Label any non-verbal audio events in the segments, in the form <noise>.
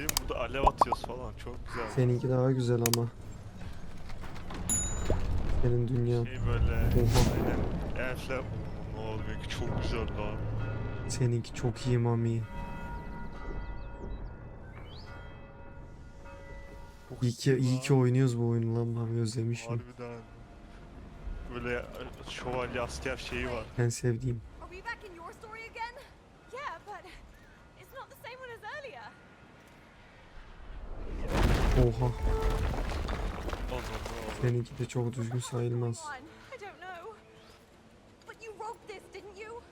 söyleyeyim burada alev atıyoruz falan çok güzel. Seninki daha güzel ama. Senin dünyan. Şey böyle aynen elfler ne oldu belki çok güzel lan. Seninki çok iyi mami. Çok İyi ki, iyi ki oynuyoruz bu oyunu lan mami özlemişim. Harbiden. Böyle e, şövalye asker şeyi var. En sevdiğim. Are we back in your story again? Yeah, but it's not the same one as earlier. Oha. Seninki de çok düzgün sayılmaz. One, I don't know. But you wrote this, didn't you?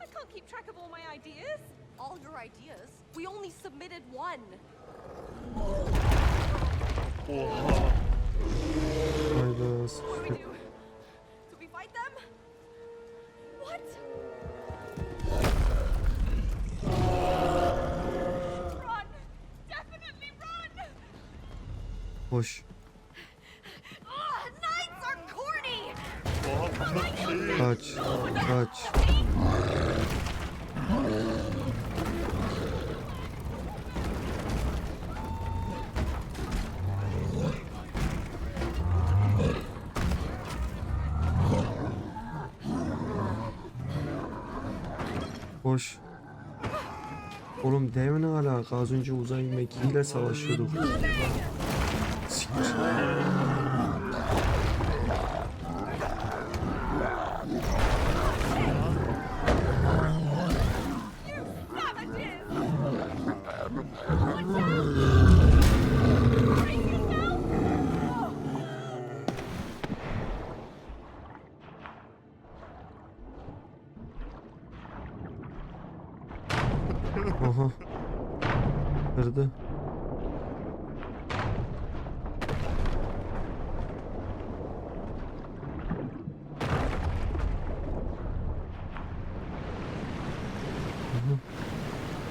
I can't keep track of all my ideas. All your ideas? We only submitted one. Oha. Hayda. Hoş. Kaç. Kaç. Hoş. Oğlum dev ne alaka? Az önce uzay mekiğiyle savaşıyorduk. Yeah.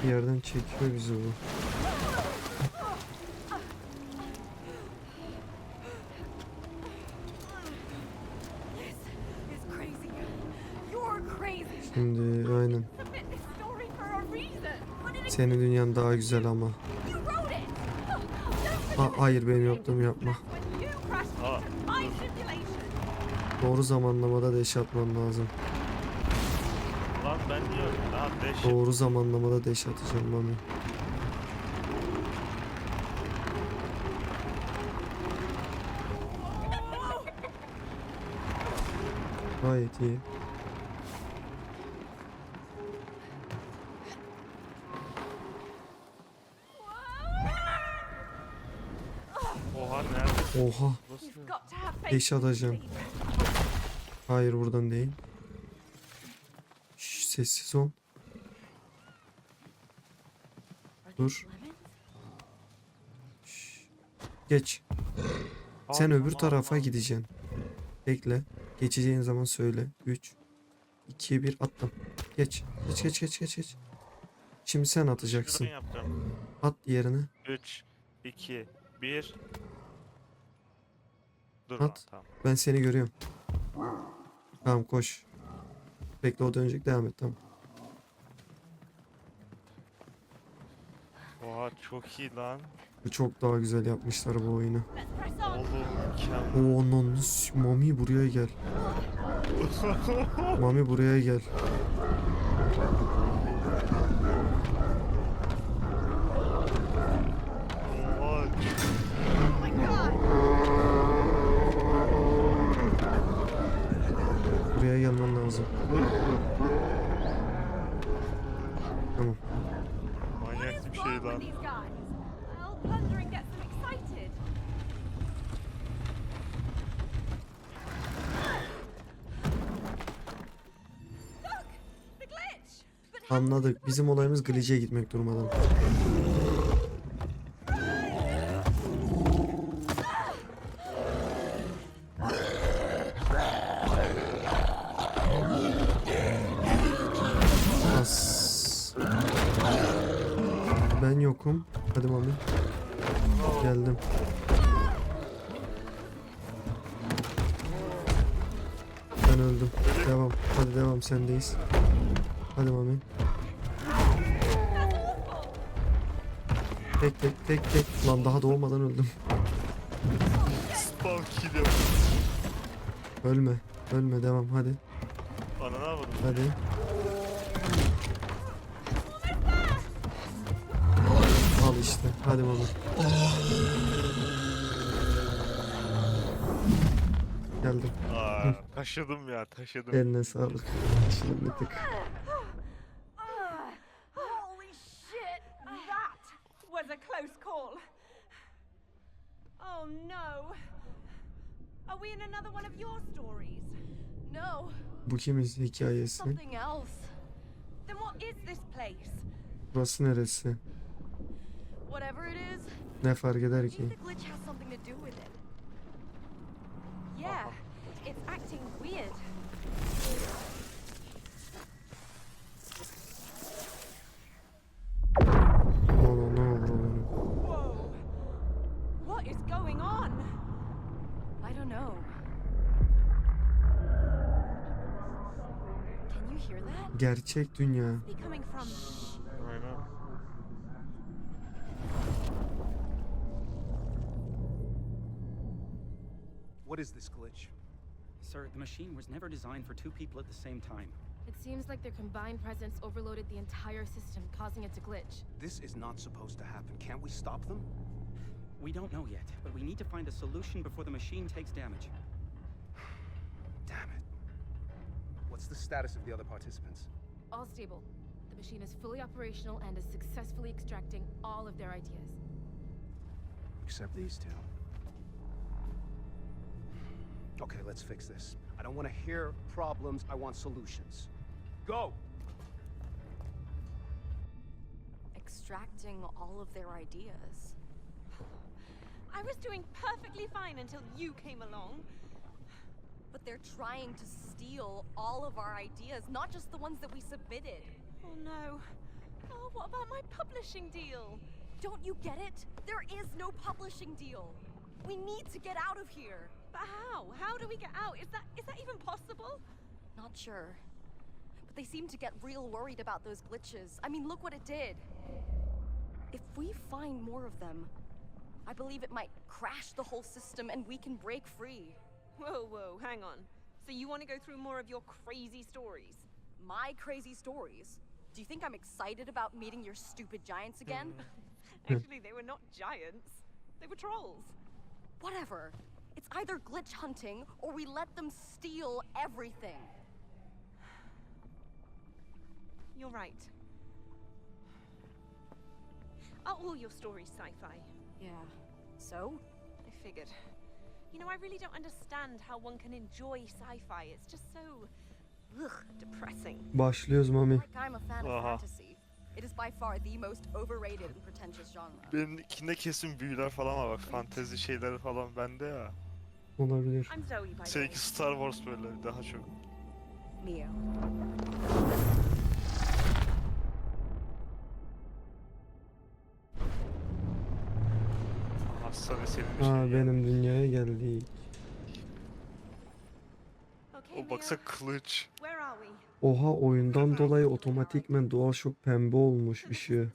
Bir yerden çekiyor bizi bu. Şimdi aynen. Senin dünyan daha güzel ama. Ha, hayır benim yaptığımı yapma. Doğru zamanlamada deş atmam lazım. Ben niye Lan beş. Doğru zamanlamada deş atacağım mami. Gayet iyi. Oha nerede? Oha. Deş atacağım. Hayır buradan değil. Sessiz ol. Dur. Şş. Geç. Sen öbür tarafa gideceksin. Bekle. Geçeceğin zaman söyle. 3 2 1 attım. Geç. Geç geç geç geç geç. Şimdi sen atacaksın. At diğerini. 3, 2, 1. Dur At. tamam. Ben seni görüyorum. Tamam koş. Bekle o dönecek devam et tamam. Oha çok iyi lan. Çok daha güzel yapmışlar bu oyunu. Oğlum mükemmel. Oo Mami buraya gel. <laughs> Mami buraya gel. <laughs> Oha Oh my god. Buraya gelmen lazım. Tamam. Manyak is bir şey lan. Anladık. Bizim olayımız glitch'e gitmek durmadan. Hadi devam sendeyiz. Hadi mami. Tek tek tek tek. Lan daha doğmadan öldüm. Spam kill yap. Ölme. Ölme devam hadi. Ana ne yapalım? Hadi. Al işte. Hadi baba. Geldim. Aa, taşıdım ya taşıdım. Eline sağlık. Şimdi bir tık. Holy shit! That was a close call. Oh no. Are we in another one of your stories? No, Bu kimin hikayesi? something else. Then what is this place? Burası neresi? Whatever it is, Ne fark eder ki? think the glitch has something to do with it? Yeah, Gerçek dünya. Be coming from. Aynen. What is this glitch? Sir, the machine was never designed for two people at the same time. It seems like their combined presence overloaded the entire system, causing it to glitch. This is not supposed to happen. Can't we stop them? We don't know yet, but we need to find a solution before the machine takes damage. What's the status of the other participants? All stable. The machine is fully operational and is successfully extracting all of their ideas. Except these two. Okay, let's fix this. I don't want to hear problems, I want solutions. Go! Extracting all of their ideas. <sighs> I was doing perfectly fine until you came along. But they're trying to steal all of our ideas, not just the ones that we submitted. Oh no. Oh, what about my publishing deal? Don't you get it? There is no publishing deal. We need to get out of here. But how? How do we get out? Is that is that even possible? Not sure. But they seem to get real worried about those glitches. I mean, look what it did. If we find more of them, I believe it might crash the whole system and we can break free. Whoa, whoa, hang on. So you want to go through more of your crazy stories? My crazy stories. Do you think I'm excited about meeting your stupid giants again? Mm. <laughs> Actually, they were not giants. They were trolls. Whatever. It's either glitch hunting or we let them steal everything. <sighs> You're right. Are all your stories sci-fi? Yeah. So? I figured. You know, I really don't understand how one can enjoy sci-fi. It's just so ugh, depressing. Başlıyoruz Mami. Like I'm a fan of Aha. fantasy. It is by far the most overrated and pretentious genre. Benimkinde kesin büyüler falan var bak fantezi şeyleri falan bende ya. Olabilir. I'm Zoe, by the way. Seninki Star Wars böyle daha çok. Mio. Sana senin Ha şey benim dünyaya geldik. O baksa kılıç. Oha oyundan dolayı otomatikmen DualShock pembe olmuş ışığı.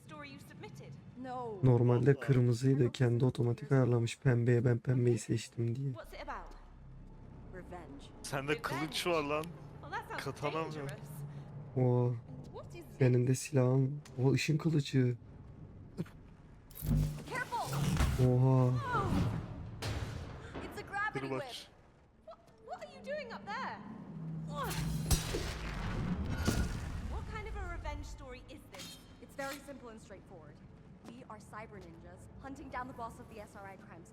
No. Normalde kırmızıydı kendi otomatik ayarlamış pembeye ben pembeyi seçtim diye. Sende kılıç var lan. Katana mı? Oha senin de silahın. O ışın kılıcı. Careful! Oha. Oh! It's a gravity whip. What, what are you doing up there? What kind of a revenge story is this? It's very simple and straightforward. We are cyber ninjas hunting down the boss of the SRI crimes.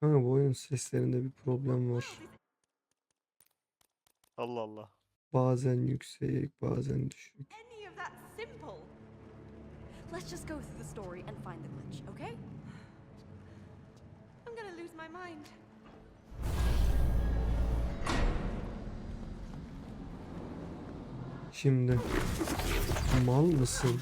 Kanka bu oyun seslerinde bir problem var. Allah Allah. Bazen yüksek bazen düşük. Any of that simple? Let's just go through the story and find the glitch, okay? Gonna lose my mind. Şimdi mal mısın?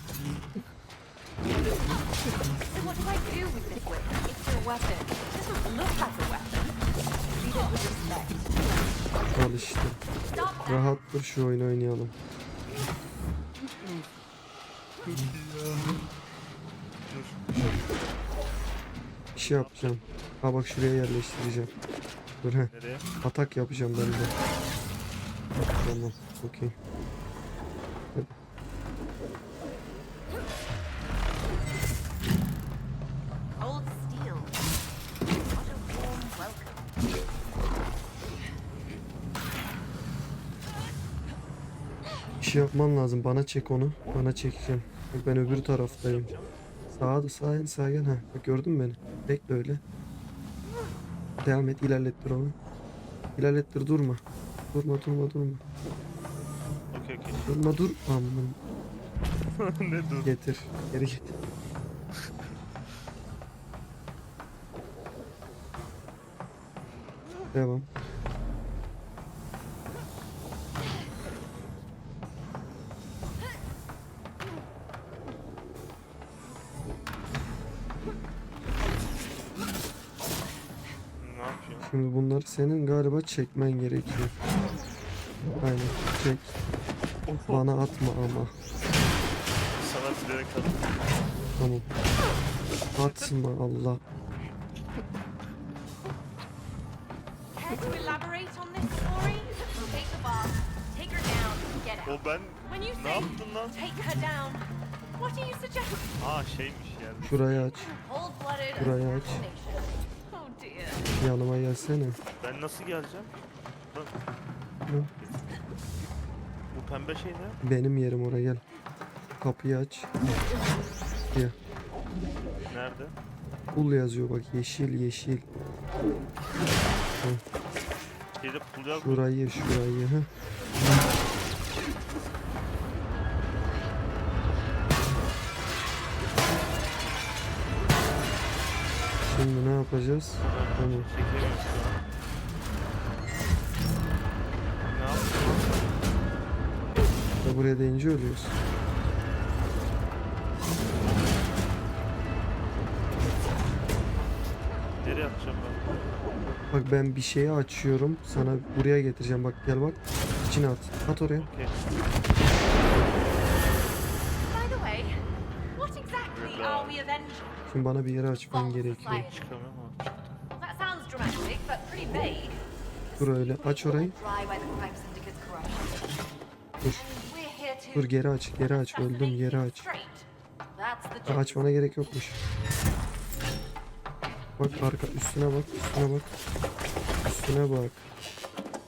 Al işte. Rahat dur şu oyunu oynayalım. Bir şey yapacağım. Ha bak şuraya yerleştireceğim. Dur he. Nereye? Atak yapacağım ben de. Tamam. Okey. Bir şey yapman lazım. Bana çek onu. Bana çekeceğim. Bak ben öbür taraftayım. Sağa sağa gel sağa gel. Ha. Bak gördün mü beni? Bekle öyle. Devam et ilerlettir onu. İlerlettir durma. Durma durma durma. Okey okey. Durma dur. Aman <laughs> ne dur? getir. Geri getir. Devam. Şimdi bunları senin galiba çekmen gerekiyor. Aynen çek. Bana atma ama. Sana bilerek attım. Tamam. Atma Allah. Care to elaborate on this story? Take the boss, take her down, get O ben ne yaptın lan? take her down, what are you suggesting? Aa şeymiş yani. Şurayı aç. Burayı aç. Yanıma gelsene. Ben nasıl geleceğim? Hı. Bu pembe şey ne? Benim yerim oraya gel. Kapıyı aç. Gel. Nerede? Pul yazıyor bak yeşil yeşil. Şeyde pul yaz. Şurayı şurayı. Heh. Yapacağız? Yaptın? Ya buraya deyince ölüyoruz. Nereye atacağım ben? Bak ben bir şeyi açıyorum. Sana buraya getireceğim. Bak gel bak. İçine at. At oraya. Okey. Şimdi bana bir yere açman gerekiyor. Çıkamıyorum. Dur öyle. Aç orayı. Dur. Dur geri aç. Geri aç. Öldüm. Geri aç. straight. That's the Ha, job. Açmana gerek yokmuş. Bak arka üstüne bak. Üstüne bak. Üstüne bak.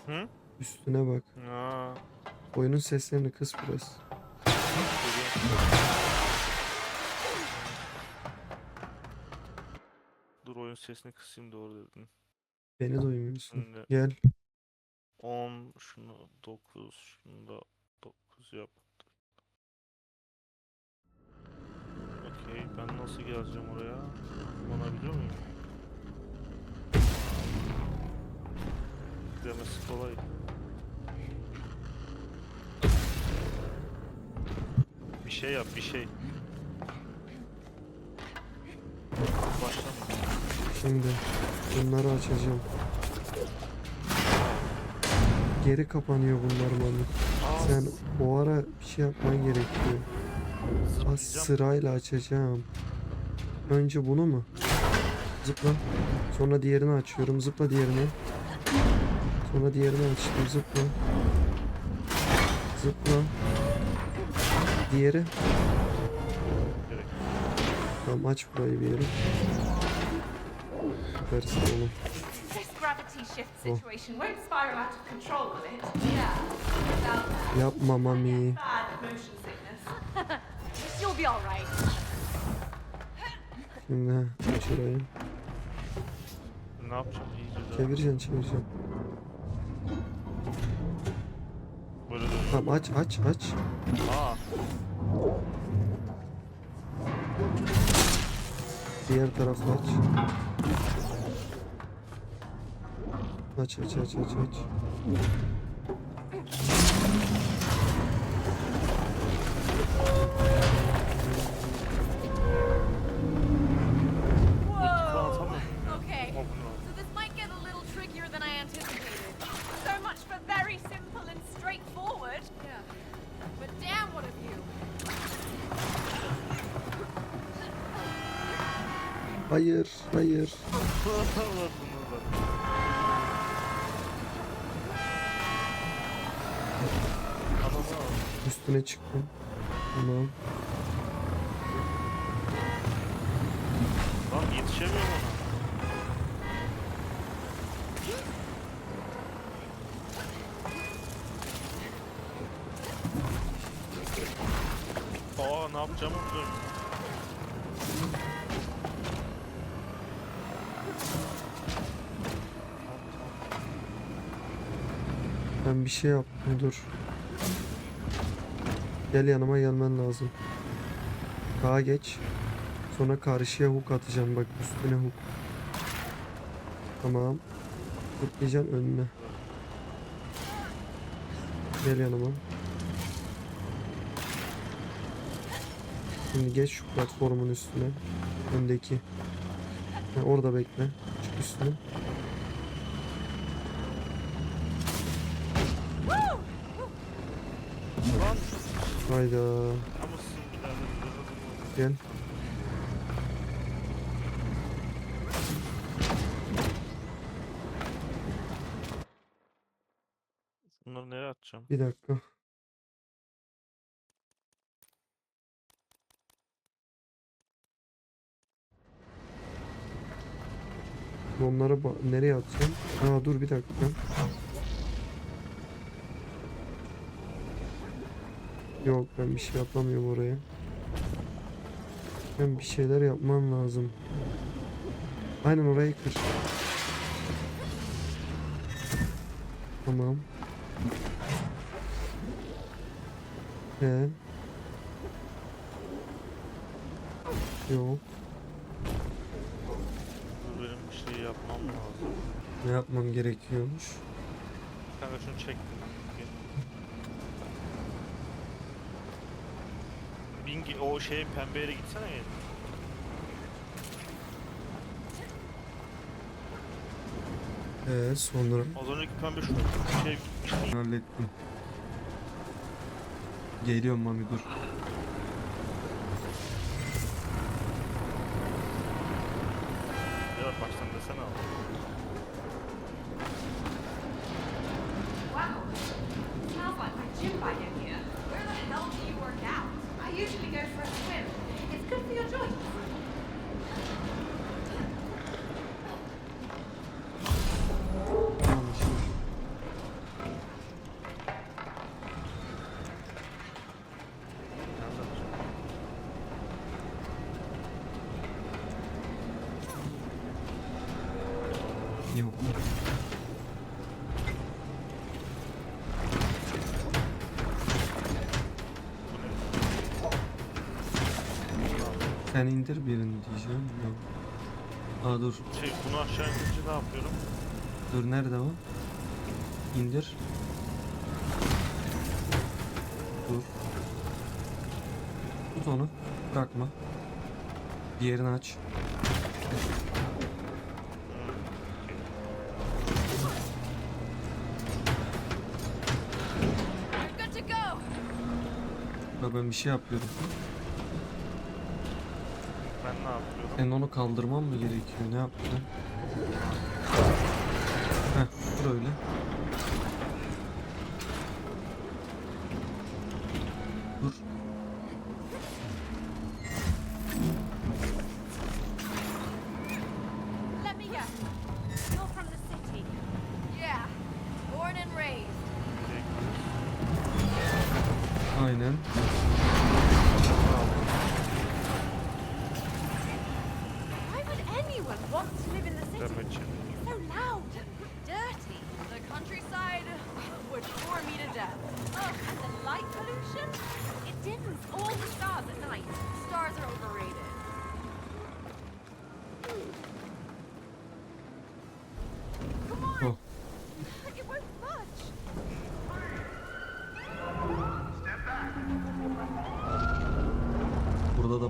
Hı? Üstüne bak. Aa. Oyunun seslerini kıs biraz. Oyun sesini kısayım doğru dedin. Beni duymuyorsun. Şimdi Gel. 10 şunu 9 şunu da 9 yap. Okey ben nasıl geleceğim oraya? Kullanabiliyor muyum? Demesi kolay. Bir şey yap bir şey. Şimdi bunları açacağım. Geri kapanıyor bunlar bana. Aa, Sen o ara bir şey yapman gerekiyor. Az sırayla açacağım. Önce bunu mu? Zıpla. Sonra diğerini açıyorum. Zıpla diğerine. Sonra diğerini açtım. Zıpla. Zıpla. Diğeri. Tamam aç burayı bir yere. Yeah. Without that Yapma mami. <laughs> Şimdi ha, aç şurayı. Ne yapacağım. Böyle dön. Tamam aç aç aç. Aa. Diğer tarafı aç. Okay. So this might get a little trickier than I anticipated. So much for very simple and straightforward. Yeah. But damn one of you. Hayır, hayır. Allah'ını abi. Üstüne çıktım. Tamam. Lan yetişemiyorum ona. Aa ne yapacağımı biliyorum. Ben bir şey yaptım dur. Gel yanıma gelmen lazım. Sağa geç. Sonra karşıya hook atacağım bak üstüne hook. Tamam. Zıplayacaksın önüne. Gel yanıma. Şimdi geç şu platformun üstüne. Öndeki. Ha, orada bekle. Çık üstüne. Lan Hayda. Gel. Bunları nereye atacağım? Bir dakika. Onları nereye atacağım? Aa dur bir dakika. Yok ben bir şey yapamıyorum oraya. Ben bir şeyler yapmam lazım. Aynen orayı kır. Tamam. Ee. Yok. Benim bir şey yapmam lazım. Ne yapmam gerekiyormuş? Kanka şunu çektim. Bingi o şey pembe yere gitsene ya. Ee sonra Az önceki pembe şu şey gitmişti. hallettim. Geliyorum Mami dur. Ya baştan desene abi. Sen indir birini diyeceğim. Yok. Aa dur. Şey bunu aşağı indirce ne yapıyorum? Dur nerede o? İndir. Dur. Tut onu. Bırakma. Diğerini aç. Bak ben bir şey yapıyorum. Yapıyorum? Senin onu kaldırman mı gerekiyor? Ne yaptın? Heh, dur. Dur.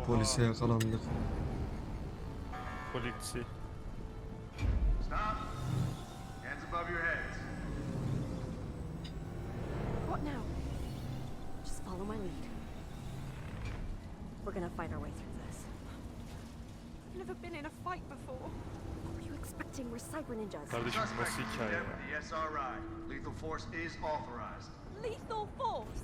da polise. Polisi. Stop. Hands above your heads. What now? Just follow my lead. We're gonna fight our way through this. I've never been in a fight before. What were you expecting? We're cyber ninjas. Kardeşim nasıl hikaye ya? The SRI. Lethal force is authorized. Lethal force?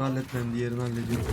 Bunları halletmem diğerini hallediyorum.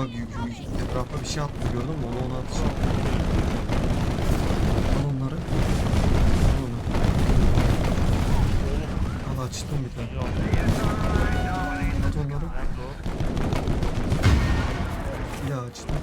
Bak yükü etrafa bir şey attı gördün mü? Onu ona atacağım. Al onları. Al onu. Al açtım bir tane. At onları. Bir daha açtım.